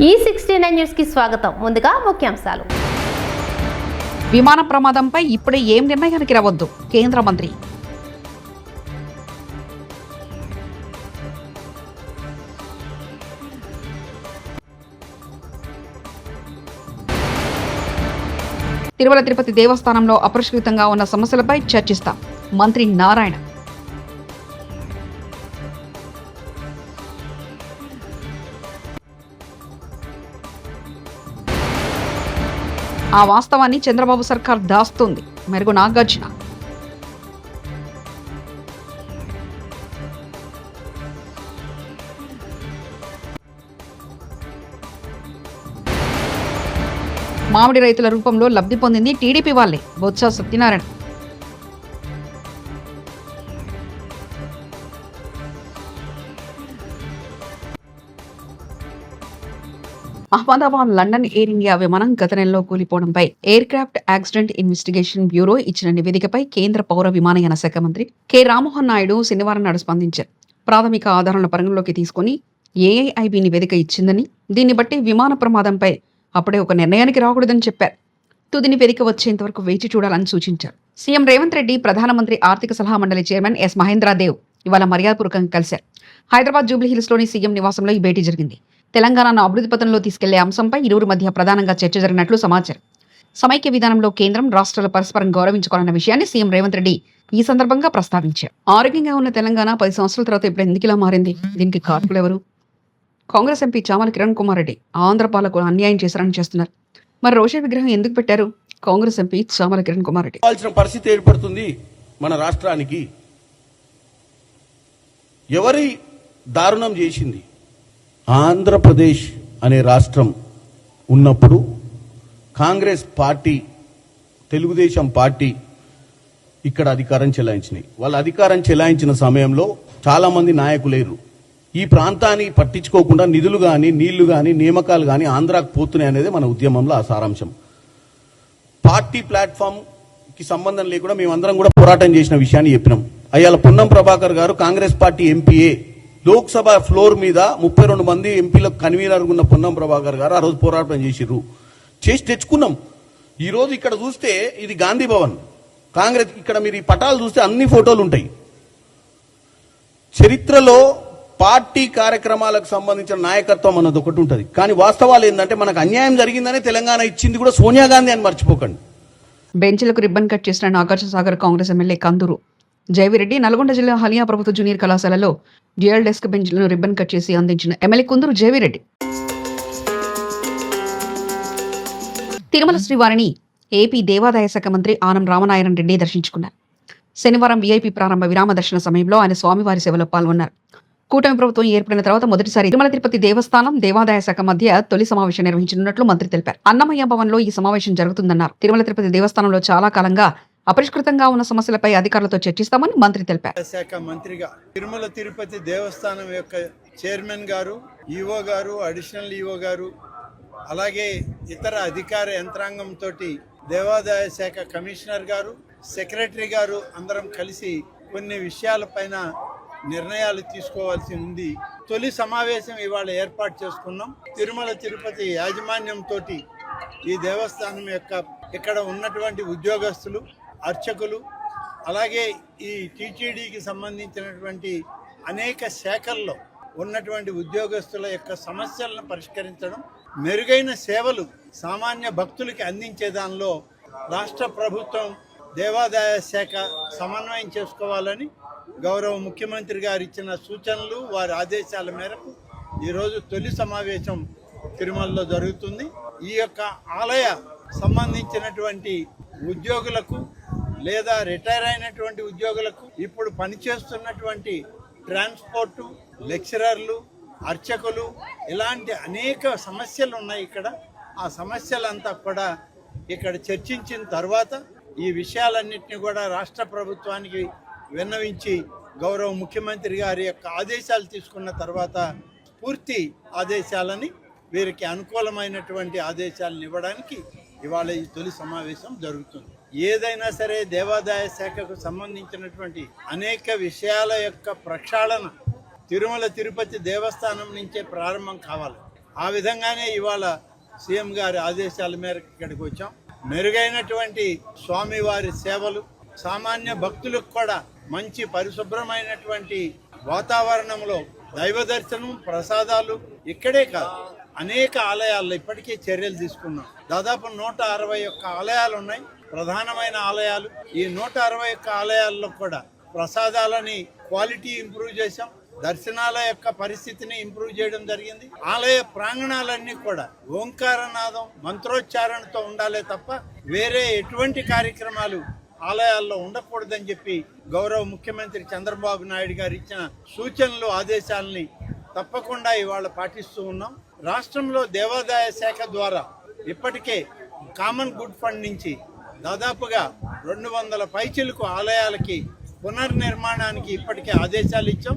ఈ sixty nine న్యూస్కి స్వాగతం. ముందుగా ముఖ్యాంశాలు. విమాన ప్రమాదంపై ఇప్పుడే ఏం నిర్ణయానికి రావద్దు కేంద్ర మంత్రి. తిరుమల తిరుపతి దేవస్థానంలో అపరిష్కృతంగా ఉన్న సమస్యలపై చర్చిస్తాం. మంత్రి నారాయణ. ఆ వాస్తవాన్ని చంద్రబాబు సర్కార్ దాస్తుంది. మెరుగు నాగార్జున. మామిడి రైతుల రూపంలో లబ్ధి పొందింది టీడీపీ వాళ్ళే. Botsa Satyanarayana. Ahmedabad London Air India విమానం గత నెలలో కూలిపోవడంపై aircraft accident investigation bureau ఇచ్చిన నివేదికపై కేంద్ర పౌర విమానయాన శాఖ మంత్రి కె. రామ్మోహన్ నాయుడు శనివారం నాడు స్పందించారు. ప్రాథమిక ఆధారాలను పరిగణలోకి తీసుకుని ఏఐఐబి నివేదిక ఇచ్చిందని దీన్ని బట్టి విమాన ప్రమాదంపై అప్పుడే ఒక నిర్ణయానికి రాకూడదని చెప్పారు. తుది నివేదిక వచ్చేంత వరకు వేచి చూడాలని సూచించారు. సీఎం రేవంత్ రెడ్డి ప్రధానమంత్రి ఆర్థిక సలహా మండలి చైర్మన్ ఎస్ మహేంద్రదేవ్ ఇవాళ మర్యాదపూర్వకంగా కలిశారు. హైదరాబాద్ జూబ్లీ సీఎం నివాసంలో ఈ భేటీ జరిగింది. తెలంగాణను అభివృద్ధి పథంలో తీసుకెళ్ళే అంశంపై ఇరువురు మధ్య ప్రధానంగా చర్చ జరిగినట్లు సమాచారం. సమైక్య విధానంలో కేంద్రం రాష్ట్రాలు పరస్పరం గౌరవించుకోవాలన్న విషయాన్ని సీఎం రేవంత్ రెడ్డి ఈ సందర్భంగా ప్రస్తావించారు. ఆరోగ్యంగా ఉన్న తెలంగాణ పది సంవత్సరాల తర్వాత ఇప్పుడు ఎందుకు ఇలా మారింది? దీనికి కారకులు ఎవరు? కాంగ్రెస్ ఎంపీ చామల కిరణ్ కుమార్ రెడ్డి ఆంధ్ర పాలకు అన్యాయం చేశారని చేస్తున్నారు. మరి రోషన్ విగ్రహం ఎందుకు పెట్టారు? Congress MP Chamala Kiran Kumar Reddy. పరిస్థితి ఏర్పడుతుంది మన రాష్ట్రానికి. ఎవరి దారుణం చేసింది? ఆంధ్రప్రదేశ్ అనే రాష్ట్రం ఉన్నప్పుడు కాంగ్రెస్ పార్టీ తెలుగుదేశం పార్టీ ఇక్కడ అధికారం చెలాయించినాయి. వాళ్ళ అధికారం చెలాయించిన సమయంలో చాలామంది నాయకులేరు ఈ ప్రాంతాన్ని పట్టించుకోకుండా నిధులు కానీ నీళ్ళు కానీ నియామకాలు కానీ ఆంధ్రాకు పోతున్నాయి అనేది మన ఉద్యమంలో ఆ సారాంశం. పార్టీ ప్లాట్ఫామ్కి సంబంధం లేకుండా మేమందరం కూడా పోరాటం చేసిన విషయాన్ని చెప్పినాం. అయ్యాల పున్నం ప్రభాకర్ గారు కాంగ్రెస్ పార్టీ ఎంపీఏ లోక్సభ ఫ్లోర్ మీద ముప్పై రెండు మంది ఎంపీలకు కన్వీనర్ ఉన్న పొన్నం ప్రభాకర్ గారు ఆ రోజు పోరాటం చేసిర్రు. చేసి తెచ్చుకున్నాం. ఈరోజు ఇక్కడ చూస్తే ఇది గాంధీ భవన్. కాంగ్రెస్ ఇక్కడ మీరు ఈ పటాలు చూస్తే అన్ని ఫోటోలు ఉంటాయి. చరిత్రలో పార్టీ కార్యక్రమాలకు సంబంధించిన నాయకత్వం అన్నది ఒకటి ఉంటుంది. కానీ వాస్తవాలు ఏంటంటే మనకు అన్యాయం జరిగిందనే తెలంగాణ ఇచ్చింది కూడా సోనియా గాంధీ అని మర్చిపోకండి. బెంచ్లకు రిబ్బన్ కట్ చేసిన నాగార్జున సాగర్ కాంగ్రెస్ ఎమ్మెల్యే కందూరు. జయవిరెడ్డి నల్గొండ జిల్లా హలియా ప్రభుత్వ జూనియర్ కళాశాలలో డ్యూయల్ డెస్క్ బెంచ్లను రిబ్బన్ కట్ చేసి అందించిన ఎమ్మెల్యే కుందరు జయవిరెడ్డి తిరుమల శ్రీవారిని ఏపీ దేవాదాయ శాఖ మంత్రి ఆనం రామనారాయణ రెడ్డి దర్శించుకున్నారు. శనివారం వీఐపీ ప్రారంభ విరామ దర్శన సమయంలో ఆయన స్వామివారి సేవలో పాల్గొన్నారు. కూటమి ప్రభుత్వం ఏర్పడిన తర్వాత మొదటిసారి తిరుమల తిరుపతి దేవస్థానం దేవాదాయ శాఖ మధ్య తొలి సమావేశం నిర్వహించనున్నట్లు మంత్రి తెలిపారు. అన్నమయ్య భవన్లో ఈ సమావేశం జరుగుతుందన్నారు. తిరుమల తిరుపతి దేవస్థానంలో చాలా కాలంగా అపరిష్కృతంగా ఉన్న సమస్యలపై అధికారులతో చర్చిస్తామని మంత్రి తెలిపారు. శాఖ మంత్రిగా తిరుమల తిరుపతి దేవస్థానం యొక్క చైర్మన్ గారు ఈఓ గారు అడిషనల్ ఈఓ గారు అలాగే ఇతర అధికార యంత్రాంగంతో దేవాదాయ శాఖ కమిషనర్ గారు సెక్రటరీ గారు అందరం కలిసి కొన్ని విషయాలపైన నిర్ణయాలు తీసుకోవాల్సి ఉంది. తొలి సమావేశం ఇవాళ ఏర్పాటు చేసుకున్నాం. తిరుమల తిరుపతి యాజమాన్యంతో ఈ దేవస్థానం యొక్క ఇక్కడ ఉన్నటువంటి ఉద్యోగస్తులు అర్చకులు అలాగే ఈ టీటీడీకి సంబంధించినటువంటి అనేక శాఖల్లో ఉన్నటువంటి ఉద్యోగస్తుల యొక్క సమస్యలను పరిష్కరించడం మెరుగైన సేవలు సామాన్య భక్తులకి అందించే దానిలో రాష్ట్ర ప్రభుత్వం దేవాదాయ శాఖ సమన్వయం చేసుకోవాలని గౌరవ ముఖ్యమంత్రి గారు ఇచ్చిన సూచనలు వారి ఆదేశాల మేరకు ఈరోజు తొలి సమావేశం తిరుమలలో జరుగుతుంది. ఈ యొక్క ఆలయ సంబంధించినటువంటి ఉద్యోగులకు లేదా రిటైర్ అయినటువంటి ఉద్యోగులకు ఇప్పుడు పనిచేస్తున్నటువంటి ట్రాన్స్పోర్టు లెక్చరర్లు అర్చకులు ఇలాంటి అనేక సమస్యలు ఉన్నాయి ఇక్కడ. ఆ సమస్యలంతా కూడా ఇక్కడ చర్చించిన తర్వాత ఈ విషయాలన్నింటినీ కూడా రాష్ట్ర ప్రభుత్వానికి విన్నవించి గౌరవ ముఖ్యమంత్రి గారి యొక్క ఆదేశాలు తీసుకున్న తర్వాత పూర్తి ఆదేశాలని వీరికి అనుకూలమైనటువంటి ఆదేశాలను ఇవ్వడానికి ఇవాళ ఈ తొలి సమావేశం జరుగుతుంది. ఏదైనా సరే దేవాదాయ శాఖకు సంబంధించినటువంటి అనేక విషయాల యొక్క ప్రక్షాళన తిరుమల తిరుపతి దేవస్థానం నుంచే ప్రారంభం కావాలి. ఆ విధంగానే ఇవాళ సీఎం గారి ఆదేశాల మేరకు ఇక్కడికి వచ్చాం. మెరుగైనటువంటి స్వామివారి సేవలు సామాన్య భక్తులకు కూడా మంచి పరిశుభ్రమైనటువంటి వాతావరణంలో దైవ దర్శనం ప్రసాదాలు ఇక్కడే కాదు. అనేక ఆలయాల్లో ఇప్పటికే చర్యలు తీసుకున్నాం. దాదాపు నూట అరవై ఒక్క ఆలయాలు ఉన్నాయి. ప్రధానమైన ఆలయాలు. ఈ నూట అరవై ఒక్క ఆలయాల్లో కూడా ప్రసాదాలని క్వాలిటీ ఇంప్రూవ్ చేశాం. దర్శనాల యొక్క పరిస్థితిని ఇంప్రూవ్ చేయడం జరిగింది. ఆలయ ప్రాంగణాలన్నీ కూడా ఓంకారనాదం మంత్రోచ్చారణతో ఉండాలే తప్ప వేరే ఎటువంటి కార్యక్రమాలు ఆలయాల్లో ఉండకూడదని చెప్పి గౌరవ ముఖ్యమంత్రి చంద్రబాబు నాయుడు గారు ఇచ్చిన సూచనలు ఆదేశాలని తప్పకుండా ఇవాళ పాటిస్తూ ఉన్నాం. రాష్ట్రంలో దేవాదాయ శాఖ ద్వారా ఇప్పటికే కామన్ గుడ్ ఫండ్ నుంచి దాదాపుగా రెండు వందల పైచిలకు ఆలయాలకి పునర్నిర్మాణానికి ఇప్పటికే ఆదేశాలు ఇచ్చాం.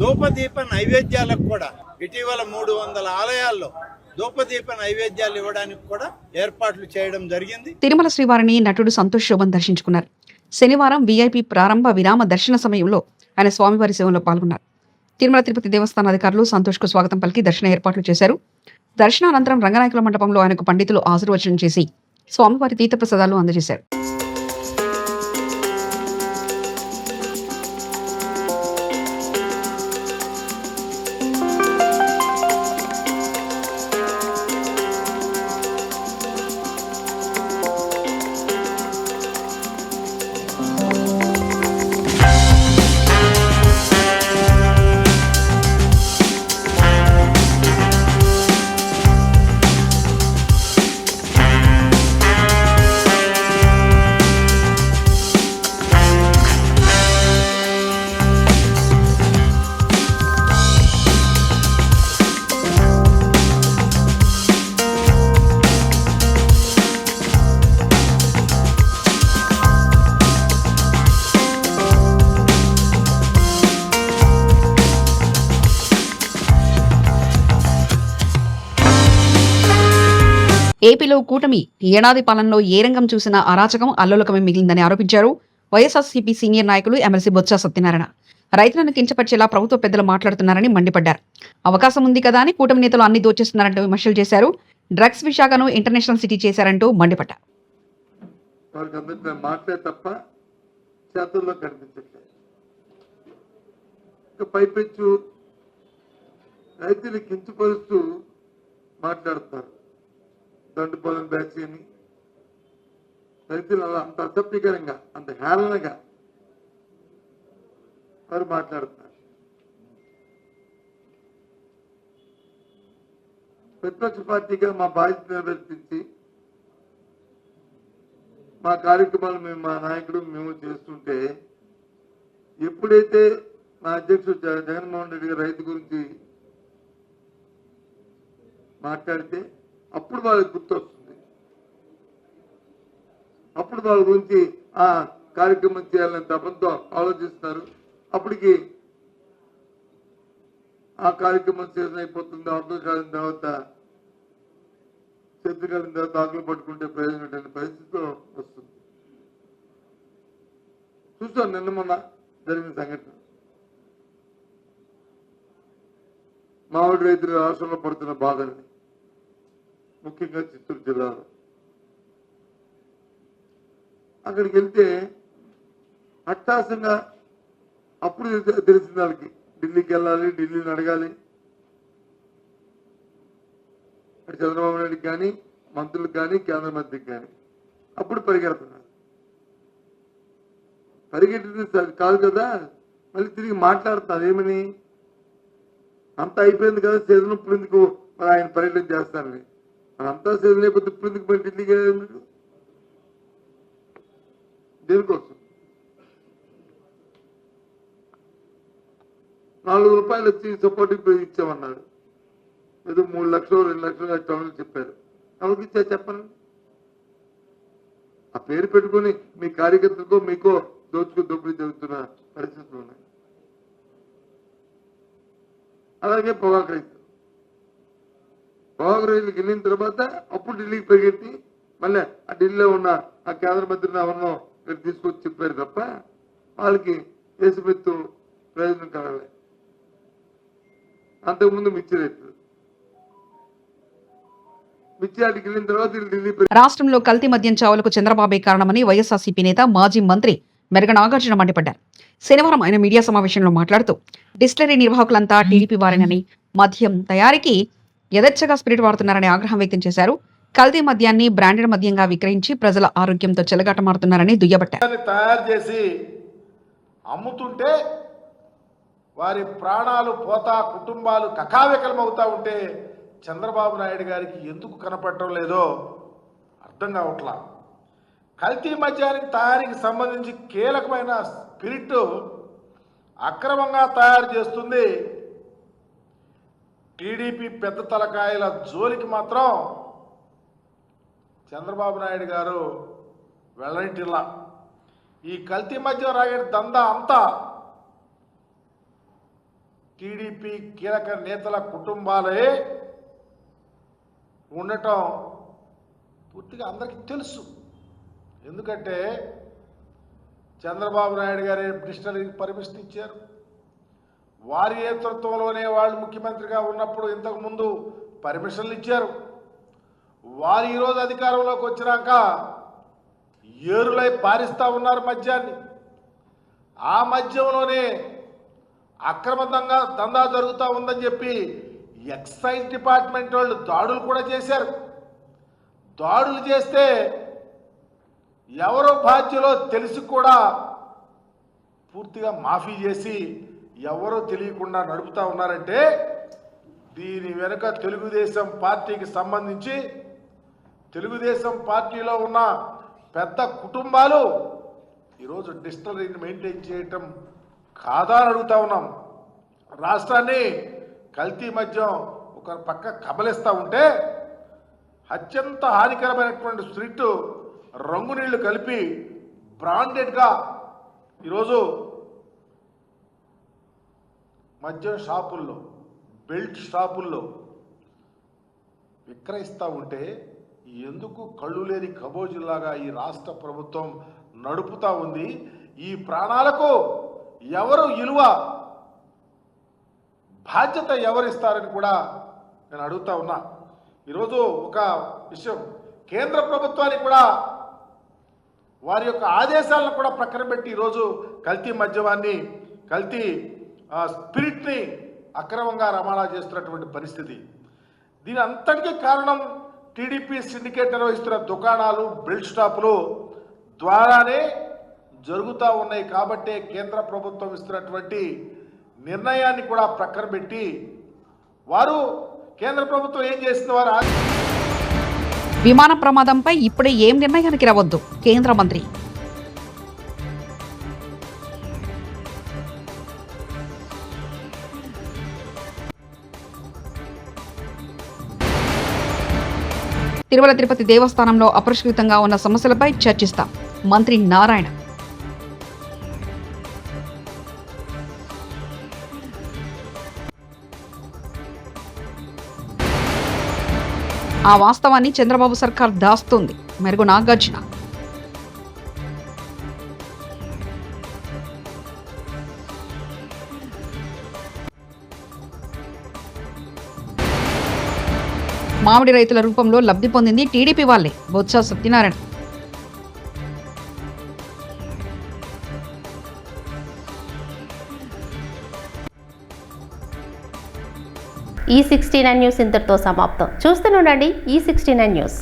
ధూపదీప నైవేద్యాలకు కూడా ఇటీవల మూడు వందల ఆలయాల్లో ధూపదీప నైవేద్యాలు ఇవ్వడానికి కూడా ఏర్పాట్లు చేయడం జరిగింది. తిరుమల శ్రీవారిని నటుడు సంతోష్ శోభన్ దర్శించుకున్నారు. శనివారం వీఐపీ ప్రారంభ విరామ దర్శన సమయంలో ఆయన స్వామివారి సేవలో పాల్గొన్నారు. తిరుమల తిరుపతి దేవస్థాన అధికారులు సంతోష్కు స్వాగతం పలికి దర్శన ఏర్పాట్లు చేశారు. దర్శనానంతరం రంగనాయకుల మండపంలో ఆయనకు పండితులు ఆశీర్వచనం చేసి స్వామివారి తీర్థప్రసాదాలు అందజేశారు. ఏపీలో కూటమి ఏడాది పాలనలో ఏ రంగం చూసినా అరాచకం అల్లోలకమే మిగిలిందని ఆరోపించారు వైఎస్ఆర్సీపీ సీనియర్ నాయకులు ఎమ్మెల్సీ బొత్స సత్యనారాయణ. రైతులను కించపరిచేలా ప్రభుత్వ పెద్దలు మాట్లాడుతున్నారని మండిపడ్డారు. అవకాశం ఉంది కదా అని కూటమి నేతలు అన్ని దోచేస్తున్నారంటూ విమర్శలు చేశారు. డ్రగ్స్ విశాఖను ఇంటర్నేషనల్ సిటీ చేశారంటూ మండిపడ్డారు. పైపెచ్చు రైతులు కించపరుస్తూ మాట్లాడుతున్నారు. దండుపాలెం బ్యాచ్ అని రైతులు అలా అంత అసభ్యకరంగా అంత హేళనగా వారు మాట్లాడుతున్నారు. ప్రతిపక్ష పార్టీగా మా బాధ్యత నిర్వర్తించి మా కార్యక్రమాలు మేము మా నాయకుడు మేము చేస్తుంటే ఎప్పుడైతే మా అధ్యక్షుడు జ- జగన్మోహన్ రెడ్డి గారు రైతు గురించి మాట్లాడితే అప్పుడు వాళ్ళకి గుర్తొస్తుంది. అప్పుడు వాళ్ళ గురించి ఆ కార్యక్రమం చేయాలని తపంతో ఆలోచిస్తారు. అప్పటికి ఆ కార్యక్రమం చేసిన అయిపోతుంది. అర్థం కాలిన తర్వాత చేతులు కాలిన తర్వాత ఆకులు పట్టుకుంటే ప్రయోజనం లేని పరిస్థితిలో వస్తుంది. చూసాం నిన్న మొన్న జరిగిన సంఘటన. మామిడి రైతులు రాష్ట్రంలో పడుతున్న బాధల్ని. ముఖ్యంగా చిత్తూరు జిల్లాలో. అక్కడికి వెళ్తే అట్టాసంగా అప్పుడు తెలిసింది వాళ్ళకి ఢిల్లీకి వెళ్ళాలి ఢిల్లీని అడగాలి. అటు చంద్రబాబు నాయుడుకి కానీ మంత్రులకు కానీ కేంద్ర మంత్రికి కానీ. అప్పుడు పరిగెడుతున్నారు. పరిగెట్టింది కాదు కదా మళ్ళీ తిరిగి మాట్లాడుతున్నారు ఏమని? అంతా అయిపోయింది కదా సీజన్ ఇప్పుడు ఎందుకు? మరి ఆయన పర్యటన చేస్తానని అంతా సీజన్ ఇప్పుడు ఎందుకు మరి ఢిల్లీకి వెళ్ళారు మీరు దేనికోసం? నాలుగు రూపాయలు వచ్చి సపోర్టింగ్ పేజ్ ఇచ్చామన్నాడు. ఏదో మూడు లక్షలు రెండు లక్షలు టౌన్లు చెప్పారు ఎవరికి ఇచ్చా చెప్పండి ఆ పేరు పెట్టుకొని మీ కార్యకర్తలకో మీకో దోచుకు దోపిడీ జరుగుతున్న పరిస్థితులు ఉన్నాయి. అలాగే పొగాకు రైతు పొగాకు వెళ్ళిన తర్వాత అప్పుడు ఢిల్లీకి పరిగెత్తి మళ్ళీ ఆ ఢిల్లీలో ఉన్న ఆ కేంద్ర మంత్రిని ఎవరినో మీరు తీసుకొచ్చి చెప్పారు తప్ప వాళ్ళకి దేశమెత్తు ప్రయోజనం కలగలే. అంతకుముందు మిర్చి రైతులు రాష్ట్రంలో కల్తీ మద్యం చావులకు చంద్రబాబే కారణమని వైఎస్ఆర్సీపీ నేత మాజీ మంత్రి మెరగ నాగార్జున మండిపడ్డారు. శనివారం ఆయన మీడియా సమావేశంలో మాట్లాడుతూ డిస్టిలరీ నిర్వాహకులంతా టీడీపీ వారేనని మద్యం తయారీకి యథేచ్ఛగా స్పిరిట్ వాడుతున్నారని ఆగ్రహం వ్యక్తం చేశారు. కల్తీ మద్యాన్ని బ్రాండెడ్ మద్యంగా విక్రయించి ప్రజల ఆరోగ్యంతో చెలగాటమాడుతున్నారని దుయ్యబట్టారు. తయారు చేసి అమ్ముతుంటే వారి ప్రాణాలు పోతా కుటుంబాలు కకావికలం అవుతా ఉంటే చంద్రబాబు నాయుడు గారికి ఎందుకు కనపడటం లేదో అర్థం కావట్లా. కల్తీ మద్యానికి తయారీకి సంబంధించి కీలకమైన స్పిరిట్ అక్రమంగా తయారు చేస్తుంది టీడీపీ పెద్ద తలకాయల జోలికి మాత్రం చంద్రబాబు నాయుడు గారు వెళ్ళంటిలా ఈ కల్తీ మధ్య రాగే దందా అంతా టీడీపీ కీలక నేతల కుటుంబాలే ఉండటం పూర్తిగా అందరికీ తెలుసు. ఎందుకంటే చంద్రబాబు నాయుడు గారి మినిస్టర్కి పర్మిషన్ ఇచ్చారు వారి నేతృత్వంలోనే వాళ్ళు ముఖ్యమంత్రిగా ఉన్నప్పుడు ఇంతకుముందు పర్మిషన్లు ఇచ్చారు. వారు ఈరోజు అధికారంలోకి వచ్చినాక ఏరులై పారిస్తూ ఉన్నారు మద్యాన్ని. ఆ మద్యంలోనే అక్రమంగా దందా జరుగుతూ ఉందని చెప్పి ఎక్సైజ్ డిపార్ట్మెంట్ వాళ్ళు దాడులు కూడా చేశారు. దాడులు చేస్తే ఎవరో బాధ్యులో తెలిసి కూడా పూర్తిగా మాఫీ చేసి ఎవరో తెలియకుండా నడుపుతా ఉన్నారంటే దీని వెనుక తెలుగుదేశం పార్టీకి సంబంధించి తెలుగుదేశం పార్టీలో ఉన్న పెద్ద కుటుంబాలు ఈరోజు డిస్టలరీని మెయింటైన్ చేయటం కాదా అని అడుగుతా ఉన్నాం. రాష్ట్రాన్ని కల్తీ మద్యం ఒక పక్క కబలిస్తూ ఉంటే అత్యంత హానికరమైనటువంటి స్ట్రిట్ రంగు నీళ్ళు కలిపి బ్రాండెడ్గా ఈరోజు మద్యం షాపుల్లో బెల్ట్ షాపుల్లో విక్రయిస్తూ ఉంటే ఎందుకు కళ్ళు లేని కబోజులాగా ఈ రాష్ట్ర ప్రభుత్వం నడుపుతా ఉంది? ఈ ప్రాణాలకు ఎవరు ఇలువ? బాధ్యత ఎవరిస్తారని కూడా నేను అడుగుతా ఉన్నా. ఈరోజు ఒక విషయం కేంద్ర ప్రభుత్వానికి కూడా వారి యొక్క ఆదేశాలను కూడా ప్రక్కన పెట్టి ఈరోజు కల్తీ మద్యమాన్ని కల్తీ స్పిరిట్ని అక్రమంగా రవాణా చేస్తున్నటువంటి పరిస్థితి. దీని అంతటికీ కారణం టీడీపీ సిండికేట్ నిర్వహిస్తున్న దుకాణాలు బెల్ట్ స్టాపులు ద్వారానే జరుగుతూ ఉన్నాయి కాబట్టే కేంద్ర ప్రభుత్వం ఇస్తున్నటువంటి నిర్ణయాన్ని కూడా ప్రక్కన పెట్టి వారు కేంద్ర ప్రభుత్వం ఏం చేసింది వారు విమాన ప్రమాదంపై ఇప్పుడే ఏం నిర్ణయానికి రావద్దు. కేంద్ర మంత్రి తిరుమల తిరుపతి దేవస్థానంలో అపరిష్కృతంగా ఉన్న సమస్యలపై చర్చిస్తాం. మంత్రి నారాయణ. ఆ వాస్తవాన్ని చంద్రబాబు సర్కార్ దాస్తుంది. మెరుగు నాగార్జున. మామిడి రైతుల రూపంలో లబ్ధి పొందింది టీడీపీ వాళ్ళే. బొత్స సత్యనారాయణ. ఈ సిక్స్టీ నైన్ న్యూస్ ఇంతటితో సమాప్తం. చూస్తూనే ఉండండి ఈ సిక్స్టీ నైన్ న్యూస్.